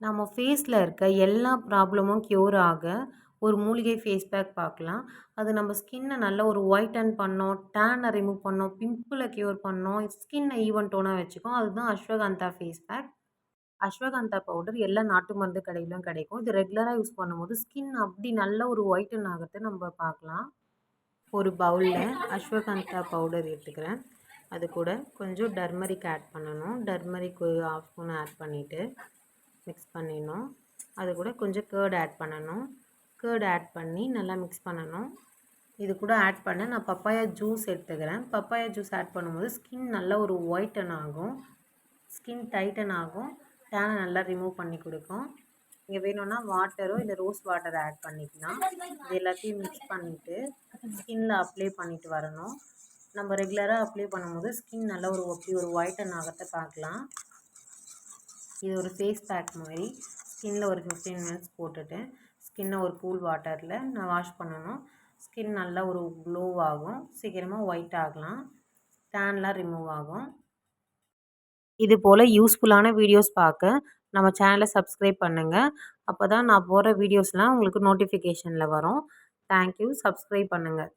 நம்ம ஃபேஸில் இருக்க எல்லா ப்ராப்ளமும் க்யூர் ஆக ஒரு மூலிகை ஃபேஸ் பேக் பார்க்கலாம் அது நம்ம ஸ்கின்னை நல்ல ஒரு ஒயிட்டன் பண்ணோம் டேனை ரிமூவ் பண்ணோம் பிம்பிளை க்யூர் பண்ணோம் ஸ்கின்னை ஈவன் டோனாக வச்சுக்கும். அதுதான் ashwagandha face pack ashwagandha powder எல்லா நாட்டு மருந்து கடையிலும் கிடைக்கும். இது ரெகுலராக யூஸ் பண்ணும்போது ஸ்கின் அப்படி நல்ல ஒரு ஒயிட்டன் ஆகிறத நம்ம பார்க்கலாம். ஒரு பவுலில் அஸ்வகந்தா பவுடர் எடுத்துக்கிறேன். அது கூட கொஞ்சம் டர்மரிக் ஆட் பண்ணணும். டர்மரிக் ஒரு ஆஃப் ஸ்பூன் ஆட் பண்ணிவிட்டு மிக்ஸ் பண்ணிடணும். அது கூட கொஞ்சம் கேர்டு ஆட் பண்ணணும். கேர்ட் ஆட் பண்ணி நல்லா மிக்ஸ் பண்ணணும். இது கூட ஆட் பண்ண நான் பப்பாயா ஜூஸ் எடுத்துக்கிறேன். பப்பாயா ஜூஸ் ஆட் பண்ணும்போது ஸ்கின் நல்லா ஒரு ஒயிட்டன் ஆகும். ஸ்கின் டைட்டன் ஆகும். டேனை நல்லா ரிமூவ் பண்ணி கொடுக்கும். இங்கே வேணும்னா வாட்டரோ இல்லை ரோஸ் வாட்டர் ஆட் பண்ணிக்கலாம். இது எல்லாத்தையும் மிக்ஸ் பண்ணிவிட்டு ஸ்கின்னில் அப்ளை பண்ணிட்டு வரணும். நம்ம ரெகுலராக அப்ளை பண்ணும்போது ஸ்கின் நல்லா ஒரு ஒப்பி ஒரு ஒயிட்டன் ஆகிறத பார்க்கலாம். இது ஒரு ஃபேஸ் பேக் மாதிரி. ஸ்கின்னில் ஒரு ஃபிஃப்டீன் மினிட்ஸ் போட்டுட்டு ஸ்கின்னை ஒரு கூல் வாட்டரில் நான் வாஷ் பண்ணணும். ஸ்கின் நல்லா ஒரு க்ளோ ஆகும். சீக்கிரமாக ஒயிட் ஆகலாம். டேன்லாம் ரிமூவ் ஆகும். இது போல் யூஸ்ஃபுல்லான வீடியோஸ் பார்க்க நம்ம சேனலை சப்ஸ்கிரைப் பண்ணுங்கள் அப்போ தான் நான் போகிற வீடியோஸ்லாம் உங்களுக்கு நோட்டிஃபிகேஷனில் வரும். தேங்க்யூ சப்ஸ்கிரைப் பண்ணுங்கள்